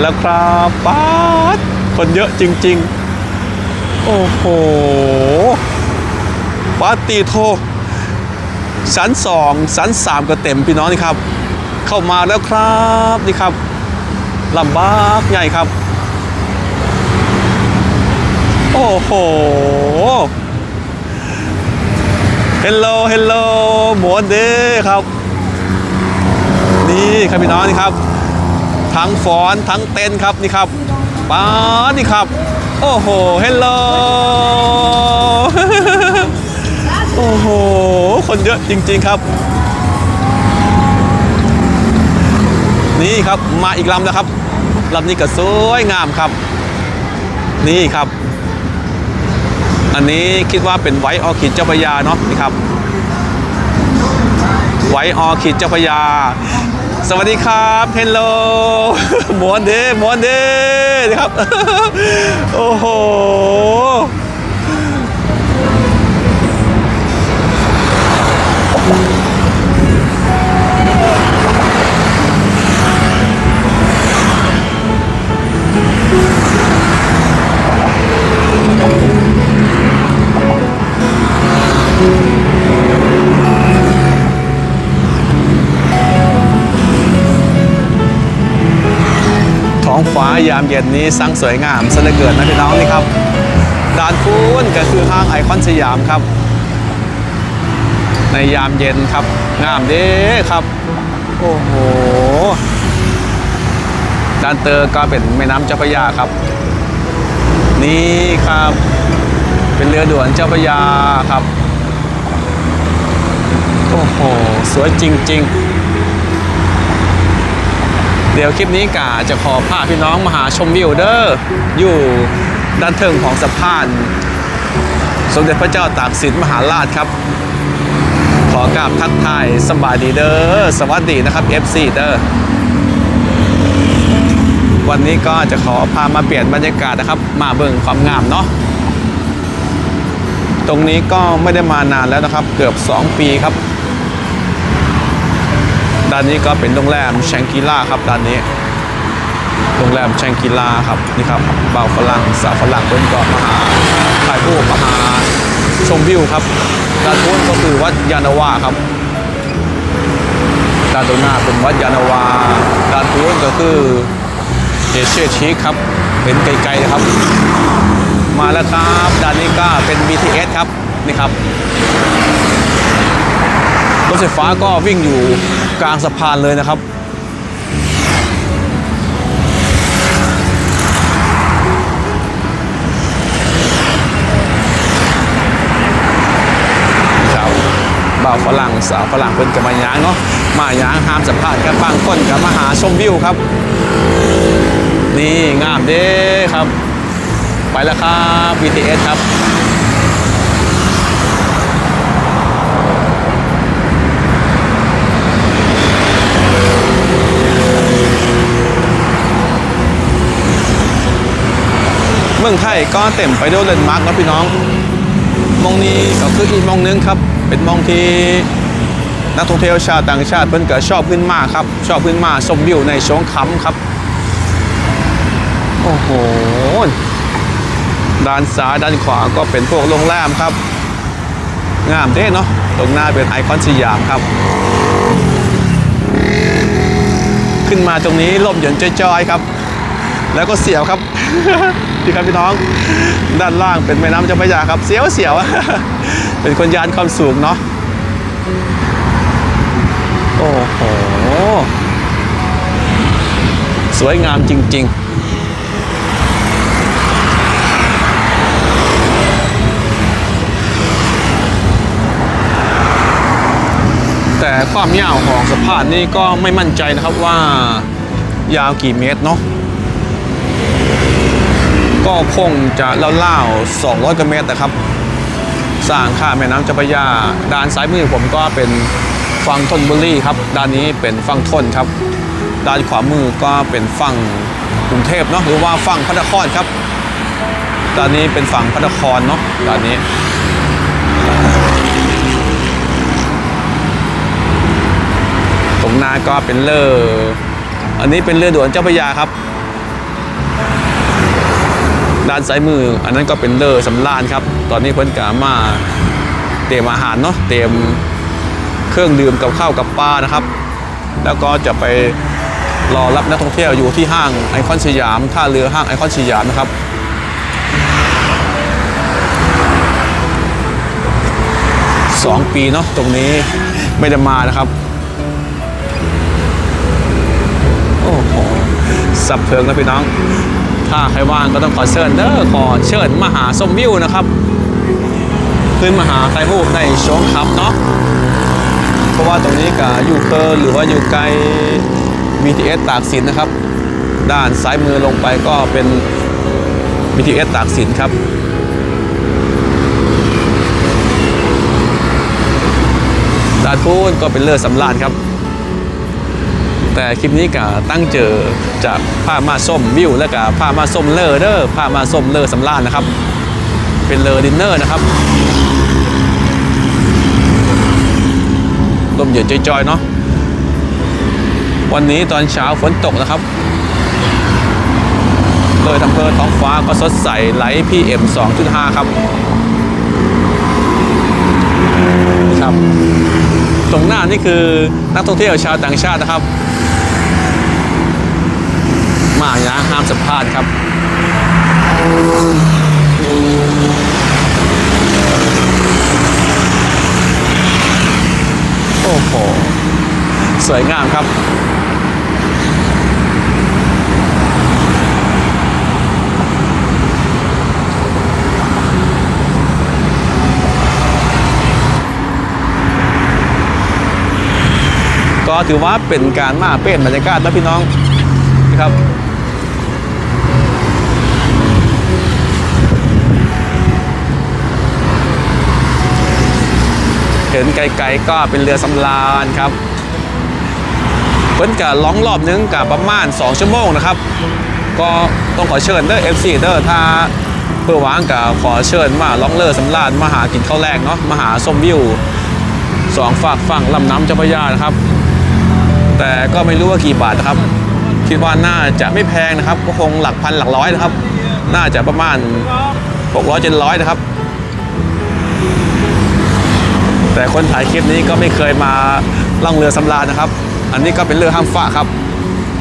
แล้วครับป๊าดคนเยอะจริง ๆ โอ้โหปาตีโทชั้นสองชั้นสามก็เต็มพี่น้องนี่ครับ เข้ามาแล้วครับนี่ครับลำบากใหญ่ครับ โอ้โหเฮลโลเฮลโลหมวนเด้ครับ นี่ครับพี่น้องนี่ครับ ทั้งฟอนทั้งเต็นครับนี่ครับป้านี่ครับ โอ้โหเฮลโลโอ้โห คนเยอะจริง ๆครับ นี่ครับมาอีกลำแล้วครับลำนี้ก็สวยงามครับ นี่ครับ อันนี้คิดว่าเป็นไวออคิดเจ้าพยาเนาะนี่ครับไวออคิดเจ้าพยา สวัสดีครับเฮลโลมวนเดมวนเดนะครับ โอ้โหายามเย็นนี้สังสวยงามซะเหลือเกินนะพี่น้องนี่ครับด่านคูนก็คือห้างไอคอนสยามครับ ในยามเย็นครับ งามเด้ครับ โอ้โหด่านเตอร์ก็เป็นแม่น้ำเจ้าพระยาครับ นี่ครับ เป็นเรือด่วนเจ้าพระยาครับ โอ้โห สวยจริง ๆ เดี๋ยวคลิปนี้กาจะขอพาพี่น้องมาหาชมวิวเด้ออยู่ด้านเทิงของสะพาน สมเด็จพระเจ้าตากสินมหาราชครับ ขอกราบทักทายสบายดีเดอ้อสวัสดีนะครับ FC เดอ้อวันนี้ก็จะขอพามาเปลี่ยนบรรยากาศนะครับ มาเบิ่งความงามเนาะตรงนี้ก็ไม่ได้มานานแล้วนะครับ เกือบ 2 ปีครับ ด้านนี้ก็เป็นโรงแรมแชงกิล่าครับด้านนี้ โรงแรมแชงกิล่าครับนี่ครับบ่าวฝรั่งสาวฝรั่งเพิ่นก็มาหาถ่ายรูปมาหาชมวิวครับด้านนู้นก็คือวัดยานาวาครับด้านตรงหน้าเป็นวัดยานาวาด้านนู้นก็คือเอเชียชีคครับเป็นไกลๆนะครับ มาแล้วครับด้านนี้ก็เป็น BTS ครับนี่ครับรถไฟฟ้าก็วิ่งอยู่ กลางสะพานเลยนะครับ ครับบ่าวฝรั่งสาวฝรั่งเพิ่นกับมายางเนาะมาย้างห้ามสัมภาษณ์กันบางคนกับมาหาชมวิวครับ นี่งามเด้ครับ ไปแล้วครับ BTS ครับ มืองไทยก็เต็มไปด้วยเลนด์มาร์กนะพี่น้อง มองนี้ก็คืออีกมองนึงครับ เป็นมองที่นักท่องเที่ยวชาวต่างชาติเพิ่นก็ชอบขึ้นมาครับ ชอบขึ้นมาชมวิวในช่วงค่ำครับ โอ้โห ด้านซ้ายด้านขวาก็เป็นพวกโรงแรมครับ งามเด้เนาะ ตรงหน้าเป็นไอคอนสยามครับ ขึ้นมาตรงนี้ลมเย็นจ้อยๆครับ แล้วก็เสียวครับพี่ครับพี่น้อง ด้านล่างเป็นแม่น้ำเจ้าพระยาครับ เสียวเสียวเป็นคนยานความสูงเนาะโอ้โหสวยงามจริง ๆแต่ความยาวของสะพานนี่ก็ไม่มั่นใจนะครับว่ายาวกี่เมตรเนาะ ก็คงจะเล่าๆ200กว่าเมตรนะครับ สร้างข้ามแม่น้ำเจ้าพระยา ด้านซ้ายมือผมก็เป็นฝั่งธนบุรีครับ ด้านนี้เป็นฝั่งทนครับ ด้านขวามือก็เป็นฝั่งกรุงเทพเนาะหรือว่าฝั่งพระนครครับ ด้านนี้เป็นฝั่งพระนครเนาะด้านนี้ตรงหน้าก็เป็นเรืออันนี้เป็นเรือด่วนเจ้าพระยาครับ ด้านซ้ายมือ อันนั้นก็เป็นเลอสำราญครับ ตอนนี้เพิ่นกามาเตรียมอาหารเนาะเตรียมเครื่องดื่มกับข้าวกับปลานะครับ แล้วก็จะไปรอรับนักท่องเที่ยวอยู่ที่ห้างไอคอนสยามท่าเรือห้างไอคอนสยามนะครับสองปีเนาะตรงนี้ไม่ได้มานะครับ โอ้โหสับเพลิงนะพี่น้อง ถ้าใครว่างก็ต้องขอเชิญเด้อขอเชิญมาหาส้มวิวนะครับขึ้นมาหาไทยรูปในช่วงครับเนาะเพราะว่าตรงนี้ก็อยู่เกินหรือว่าอยู่ไกล BTS ตากสินนะครับ ด้านซ้ายมือลงไปก็เป็น BTS ตากสินครับด้านพูนก็เป็นเลือดสำราญครับ แต่คลิปนี้ก็ตั้งเจอจากผ้ามาส้มวิวและก็ผ้ามาส้มเลอเดอร์ผ้ามาส้มเลอสำราญนะครับ เป็นเลอดินเนอร์นะครับลมเย็นจอยๆเนาะวันนี้ตอนเช้าฝนตกนะครับเลยทำเพอท้องฟ้าก็สดใสไลท์พีเอ็ม2.5ครับนะครับ ตรงหน้านี่คือนักท่องเที่ยวชาวต่างชาตินะครับ มาอย่างนะห้ามสัมภาษณ์ครับโอ้โหสวยงามครับก็ถือว่าเป็นการมาเปลี่ยนบรรยากาศนะพี่น้องนะครับ เห็นไกลๆก็เป็นเรือสำราญครับเพิ่นกับล่องรอบนึงกับประมาณ 2 ชั่วโมงนะครับ ก็ต้องขอเชิญเด้อ FC เด้อถ้าเพื่อหวางกับขอเชิญมาล่องเรือสำราญมาหากินข้าวแรกเนาะมาหาส้มวิวสองฝากฝั่งลำน้ำเจ้าพระยานะครับ แต่ก็ไม่รู้ว่ากี่บาทนะครับ คิดว่าน่าจะไม่แพงนะครับ ก็คงหลักพันหลักร้อยนะครับ น่าจะประมาณ600 700นะครับ แต่คนถ่ายคลิปนี้ก็ไม่เคยมาล่องเรือสำราญนะครับ อันนี้ก็เป็นเรือข้ามฟากครับ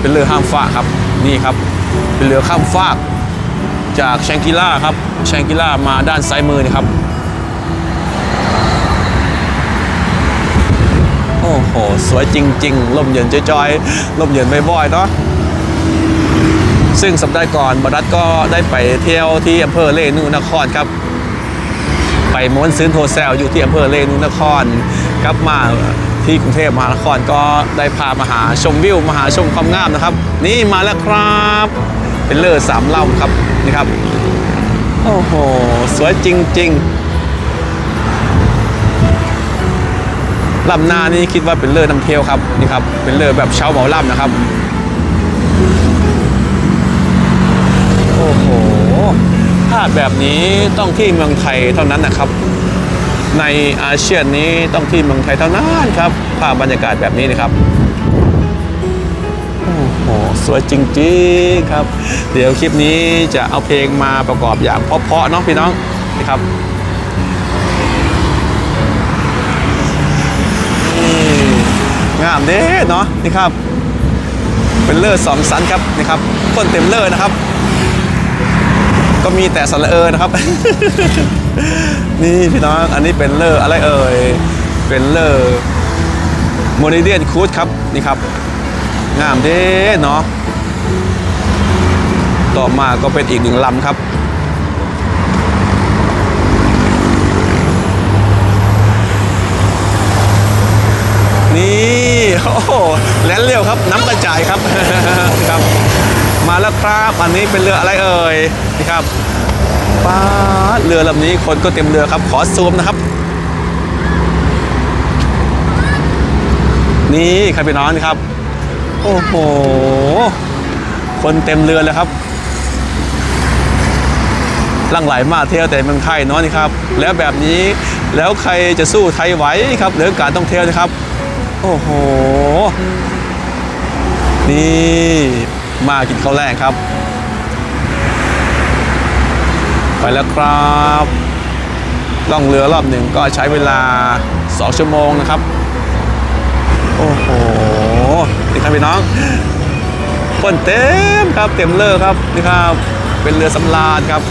เป็นเรือข้ามฟากครับนี่ครับ เป็นเรือข้ามฟากจากแชงกิล่าครับแชงกิล่ามาด้านซ้ายมือนี่ครับโอ้โห สวยจริง ๆ ลมเย็นจอยๆลมเย็นบ่อยๆเนาะซึ่งสัปดาห์ก่อนบดัดก็ได้ไปเที่ยวที่อำเภอเรนูนครครับ ไปม้วนซื้อโทรแซลอยู่ที่อำเภอเรนูนครกลับมาที่กรุงเทพมหานครก็ได้พามาหาชมวิวมาหาชมความงามนะครับ นี่มาแล้วครับ เป็นเลือสามเลำครับนี่ครับ โอ้โห สวยจริง ๆลำนานี่คิดว่าเป็นเรือน้ำเที่ยวครับนี่ครับเป็นเรือแบบเช่าเหมาลำนะครับ โอ้โห ภาพแบบนี้ต้องที่เมืองไทยเท่านั้นนะครับ ในอาเซียนนี้ต้องที่เมืองไทยเท่านั้นครับภาพบรรยากาศแบบนี้นะครับโอ้โหสวยจริงๆครับ เดี๋ยวคลิปนี้จะเอาเพลงมาประกอบอย่างเพาะๆเนาะพี่น้องนะครับนี่งามเด้เนาะนี่ครับเป็นเลอร์สองสันครับนี่ครับ คนเต็มเลอร์นะครับ ก็มีแต่สระเออนะครับ นี่พี่น้องอันนี้เป็นเลอร์อะไรเอ่ยเป็นเลอร์โมนิเดียนคูดครับนี่ครับ งามเด้เนาะต่อมาก็เป็นอีกหนึ่งลำครับนี่ โอ้โหแล่นเร็วครับ น้ำกระจายครับ ครับ มาแล้วครับอันนี้เป็นเรืออะไรเอ่ยนี่ครับป้าเรือลำนี้คนก็เต็มเรือครับ ขอซูมนะครับ นี่ครับพี่น้องครับ โอ้โหคนเต็มเรือเลยครับลังไหลมากเที่ยวแต่เมืองไทยเนาะนี่ครับ แล้วแบบนี้แล้วใครจะสู้ไทยไหวครับเรื่อการท่องเที่ยวนะครับ โอ้โห นี่ มากินข้าวแรกครับ ไปแล้วครับล่องเรือรอบหนึ่งก็ใช้เวลา 2 ชั่วโมงนะครับ โอ้โหนี่ครับพี่น้องคนเต็มครับเต็มเลอครับนี่ครับ เป็นเรือสำราญครับ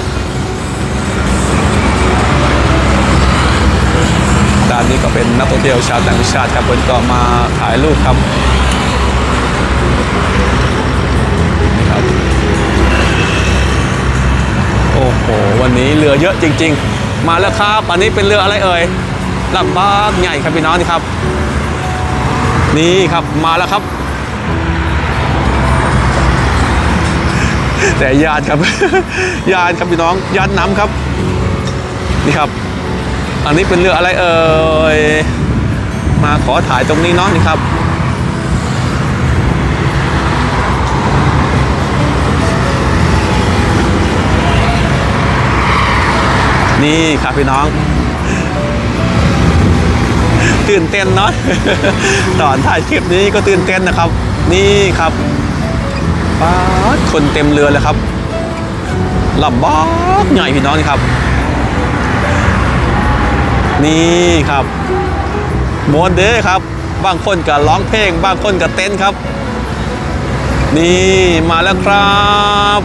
ด้านนี้ก็เป็นนักท่องเที่ยวชาวต่างชาติครับเพิ่นก็มาถ่ายรูปครับ ครับ โอ้โห วันนี้เรือเยอะจริง ๆ มาแล้วครับ อันนี้เป็นเรืออะไรเอ่ยลำบากใหญ่ครับพี่น้องนี่ครับ นี่ครับมาแล้วครับ แต่ยานครับ ยานครับพี่น้องยานน้ำครับ นี่ครับ อันนี้เป็นเรืออะไรเอ่ยมาขอถ่ายตรงนี้เนาะนี่ครับ นี่ครับพี่น้อง ตื่นเต้นเนาะตอนถ่ายคลิปนี้ก็ตื่นเต้นนะครับ นี่ครับป๊าคนเต็มเรือเลยครับลำบากใหญ่พี่น้องนี่ครับ นี่ครับโมเดลครับ บางคนก็ร้องเพลง บางคนก็เต้นครับ นี่มาแล้วครับ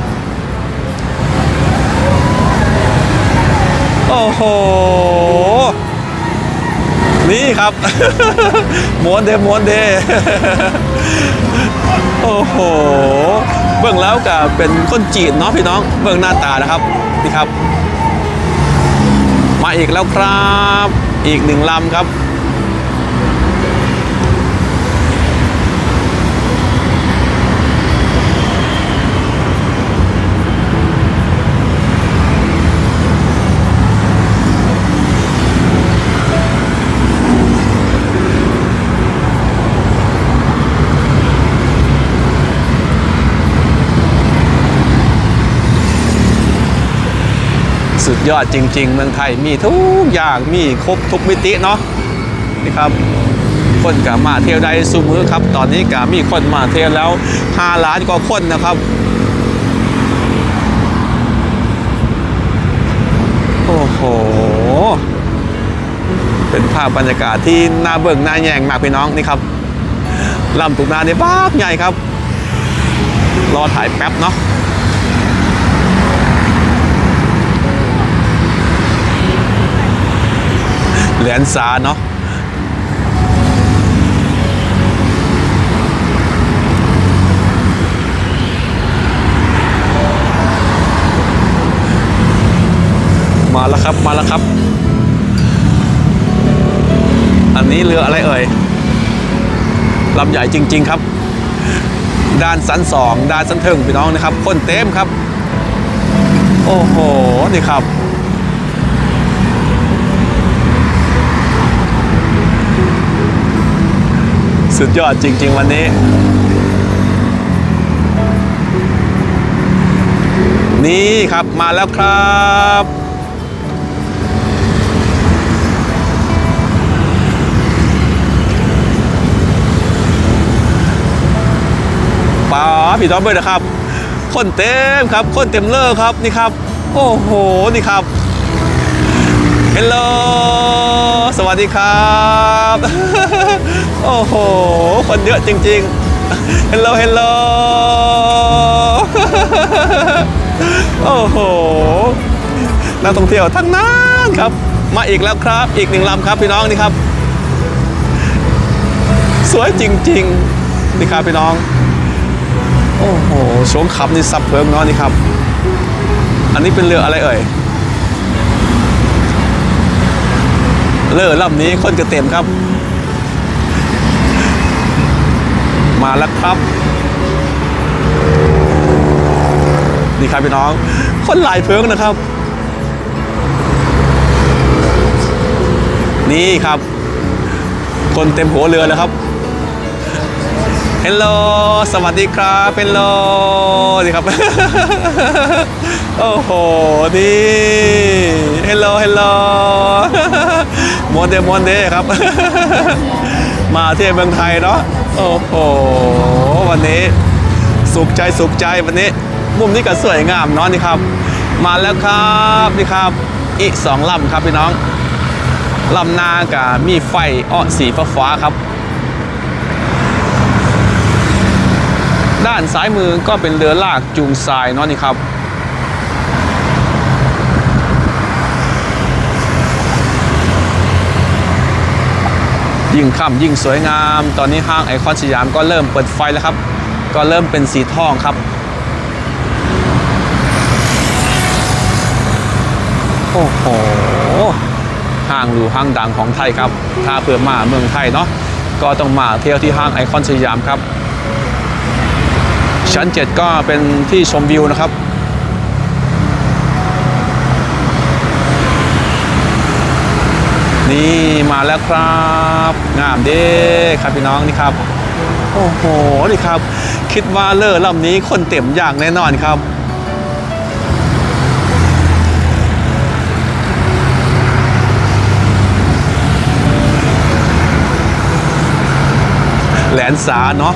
โอ้โห นี่ครับม้วนเดม้วนเดโอ้โห เบื้องแล้วกับเป็นคนจีนเนาะพี่น้อง เบื้องหน้าตานะครับ นี่ครับ มาอีกแล้วครับ อีกหนึ่งลำครับ สุดยอดจริง ๆ เมืองไทยมีทุกอย่างมีครบทุกมิติเนาะนี่ครับคนกามาเที่ยวได้สูมือครับ ตอนนี้กามีคนมาเที่ยวแล้ว5ล้านกว่าคนนะครับโอ้โห เป็นภาพบรรยากาศที่น่าเบิ่งน่าแยงมากพี่น้องนี่ครับลำตุกนาเนี่ยบ้ากใหญ่ครับ รอถ่ายแป๊บเนาะ เหรียญซาเนาะมาแล้วครับมาแล้วครับ อันนี้เรืออะไรเอ่ยลำใหญ่จริง ๆครับ ด้านสันสองด้านสันเทิงพี่น้องนะครับ คนเต็มครับ โอ้โห นี่ครับ สุดยอดจริง ๆ วันนี้ นี่ครับมาแล้วครับป๋าพี่น้องเบิร์นะครับ คนเต็มครับ คนเต็มเลอครับนี่ครับ โอ้โห นี่ครับ เฮลโล สวัสดีครับ โอ้โห คนเยอะจริงๆเฮลโลเฮลโลโอ้โห นักท่องเที่ยวทั้งนั้นครับ มาอีกแล้วครับ อีกหนึ่งลำครับพี่น้องนี่ครับ สวยจริงๆ นี่ครับพี่น้อง โอ้โหชงขับนี่ซับเพิ่มเนาะนี่ครับ อันนี้เป็นเรืออะไรเอ่ย เรือลำนี้คนกระเต็มครับ มาแล้วครับ นี่ครับพี่น้อง คนหลายเพิงนะครับ นี่ครับ คนเต็มหัวเรือเลยครับเฮลโลสวัสดีครับเฮลโลนี่ครับ โอ้โห นี่เฮลโลเฮลโล วนเดมวนเดครับ มาเที่ยวเมืองไทยเนาะโอ้โหวันนี้ สุขใจสุขใจวันนี้ มุมนี้ก็สวยงามเนาะนี่ครับ มาแล้วครับนี่ครับ อีกสองลำครับพี่น้องลำหนากับมีไฟอ้อสีฟ้าๆครับ ด้านซ้ายมือก็เป็นเรือลากจูงทรายเนาะนี่ครับ ยิ่งค่ำยิ่งสวยงาม ตอนนี้ห้างไอคอนสยามก็เริ่มเปิดไฟแล้วครับ ก็เริ่มเป็นสีทองครับ โอ้โหห้างหรูห้างดังของไทยครับถ้าเพื่อมาเมืองไทยเนาะก็ต้องมาเที่ยวที่ห้างไอคอนสยามครับ ชั้น 7 ก็เป็นที่ชมวิวนะครับ นี่มาแล้วครับ งามเด้ครับพี่น้องนี่ครับ โอ้โหนี่ครับ คิดว่าเลอลำนี้คนเต็มอย่างแน่นอนครับแหลนสาเนาะ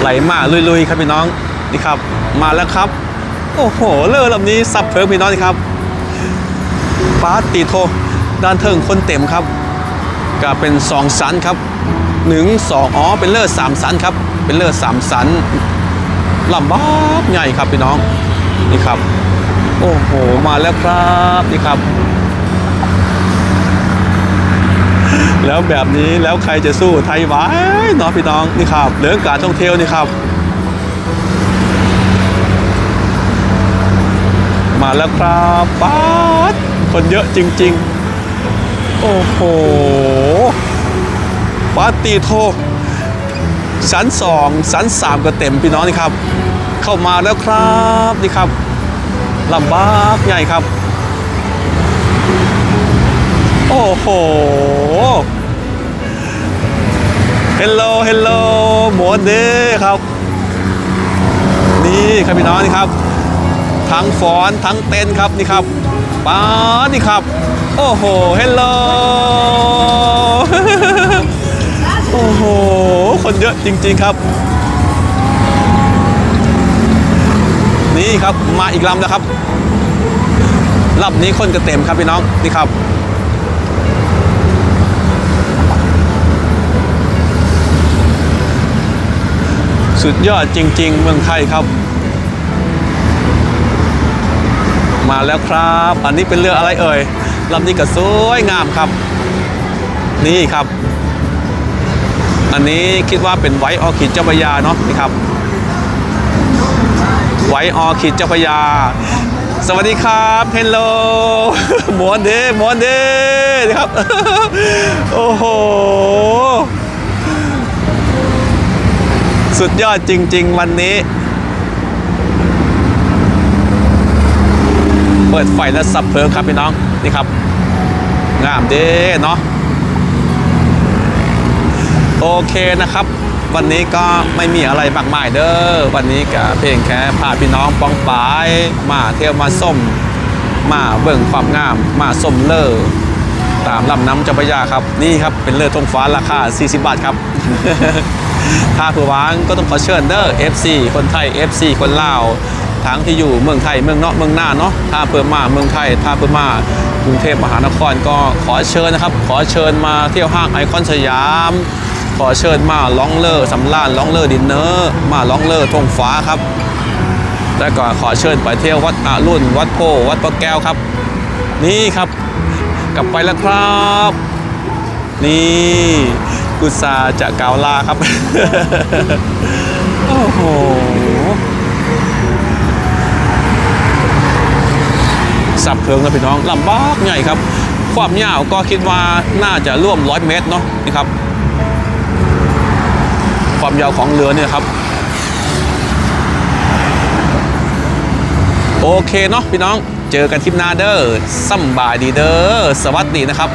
ไหลมาลุยๆ ครับพี่น้องนี่ครับ มาแล้วครับ โอ้โห เรือลำนี้ซับเพิงพี่น้องครับปาร์ตีโทด้านเทิงคนเต็มครับก็เป็นสองสันครับหนึ่งสองอ๋อเป็นเลือสามสันครับ เป็นเลือสามสันลำบากใหญ่ครับพี่น้องนี่ครับ โอ้โหมาแล้วครับนี่ครับ แล้วแบบนี้แล้วใครจะสู้ไทยไหวเนาะพี่น้องนี่ครับเรื่องการท่องเที่ยวนี่ครับ มาแล้วครับป๊าคนเยอะจริง ๆ โอ้โหปาตีโทชั้นสองชั้นสามก็เต็มพี่น้องนี่ครับ เข้ามาแล้วครับนี่ครับลำบากใหญ่ครับ โอ้โหเฮลโลเฮลโลหมดเด้ครับ นี่ครับพี่น้องนี่ครับ ทั้งฟอนทั้งเต้นครับนี่ครับป้านี่ครับ โอ้โหเฮลโลโอ้โห คนเยอะจริง ๆครับ นี่ครับมาอีกลำแล้วครับลำนี้คนก็เต็มครับพี่น้องนี่ครับสุดยอดจริง ๆ เมืองไทยครับ มาแล้วครับ อันนี้เป็นเรืออะไรเอ่ยลำนี้ก็สวยงามครับ นี่ครับ อันนี้คิดว่าเป็นไวออคิดเจ้าพยาเนาะนี่ครับ ไวออคิดเจ้าพยา สวัสดีครับเฮลโลมวนเดมวนเดนี่ครับ โอ้โห สุดยอดจริง ๆ วันนี้ เปิดไฟและสับเพลิงครับพี่น้องนี่ครับงามเด้เนาะโอเคนะครับ วันนี้ก็ไม่มีอะไรมากมายเด้อวันนี้ก็เพียงแค่พาพี่น้องป้องปายมาเที่ยวมาส้มมาเบิ่งความงามมาส้มเลอตามลำน้ำเจ้าพระยาครับ นี่ครับเป็นเลือดทงฟ้าราคา 40 บาทครับ ถ้าผู้วางก็ต้องขอเชิญเด้อ FC คนไทย FC คนลาว ทั้งที่อยู่เมืองไทยเมืองนอกเมืองหน้าเนาะถ้าเพิ่มาเมืองไทย ถ้าเพิ่มากรุงเทพมหานครก็ขอเชิญนะครับ ขอเชิญมาเที่ยวห้างไอคอนสยาม ขอเชิญมาล่องเลอสำราญล่องเลอดินเนอร์มาล่องเลอทงฟ้าครับแล้วก็ขอเชิญไปเที่ยววัดอารุ่น วัดโพวัดพระแก้วครับ นี่ครับ กลับไปแล้วครับ นี่กุศาจะกาวลาครับ โอ้โห สับเพลิงนะพี่น้องลำบากใหญ่ครับ ความยาวก็คิดว่าน่าจะร่วมร้อยเมตรเนาะนี่ครับ ความยาวของเรือเนี่ยครับ โอเคเนาะพี่น้องเจอกันทริปหนาเดอร์ซัมบายดีเดอร์สวัสดีนะครับ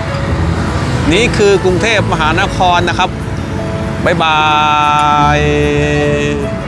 นี่คือกรุงเทพมหานครนะครับ บ๊ายบาย